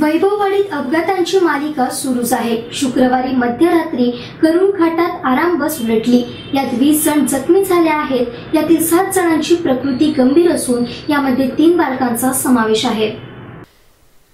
वैभववाडीत अपघातांची मालिका सुरूच आहे. शुक्रवारी मध्यरात्री करुण घाटात आराम बस उलटली. यात वीस जण जखमी झाले आहेत. यातील सात जणांची प्रकृती गंभीर असून यामध्ये तीन बालकांचा समावेश आहे.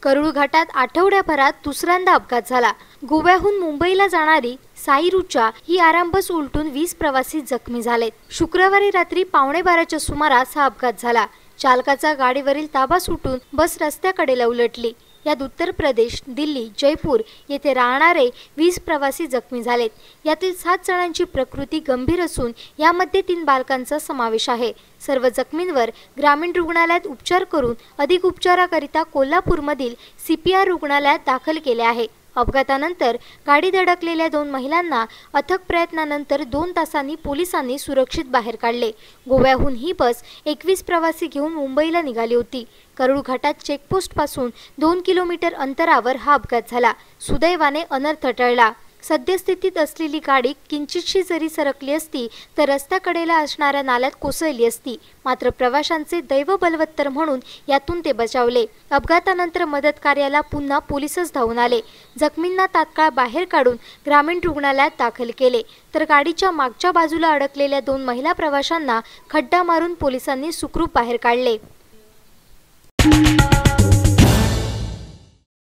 करुळ घाटात आठवड्याभरात दुसऱ्यांदा अपघात झाला. गोव्याहून मुंबईला जाणारी साईरुचा ही आराम बस उलटून वीस प्रवासी जखमी झालेत. शुक्रवारी रात्री पावणे बाराच्या सुमारास हा अपघात झाला. चालकाचा गाडीवरील ताबा सुटून बस रस्त्याकडे उलटली. यात उत्तर प्रदेश दिल्ली जयपूर येथे राहणारे वीस प्रवासी जखमी झालेत. यातील सात जणांची प्रकृती गंभीर असून यामध्ये तीन बालकांचा समावेश आहे. सर्व जखमींवर ग्रामीण रुग्णालयात उपचार करून अधिक उपचाराकरिता कोल्हापूरमधील सी पी आर रुग्णालयात दाखल केले आहे. अपघातानंतर गाडी धडकलेल्या दोन महिलांना अथक प्रयत्नानंतर दोन तासांनी पोलिसांनी सुरक्षित बाहेर काढले. गोव्याहून ही बस एकवीस प्रवासी घेऊन मुंबईला निघाली होती. करूळ घाटात चेकपोस्टपासून दोन किलोमीटर अंतरावर हा अपघात झाला. सुदैवाने अनर्थ टळला. सद्यस्थितीत असलेली गाडी किंचितशी जरी सरकली असती तर रस्त्याकडेला असणाऱ्या नाल्यात कोसळली असती. मात्र प्रवाशांचे दैव बलवत्तर म्हणून यातून ते बचावले. अपघातानंतर मदत कार्याला पुन्हा पोलीसच धावून आले. जखमींना तात्काळ बाहेर काढून ग्रामीण रुग्णालयात दाखल केले. तर गाडीच्या मागच्या बाजूला अडकलेल्या दोन महिला प्रवाशांना खड्डा मारून पोलिसांनी सुखरूप बाहेर काढले.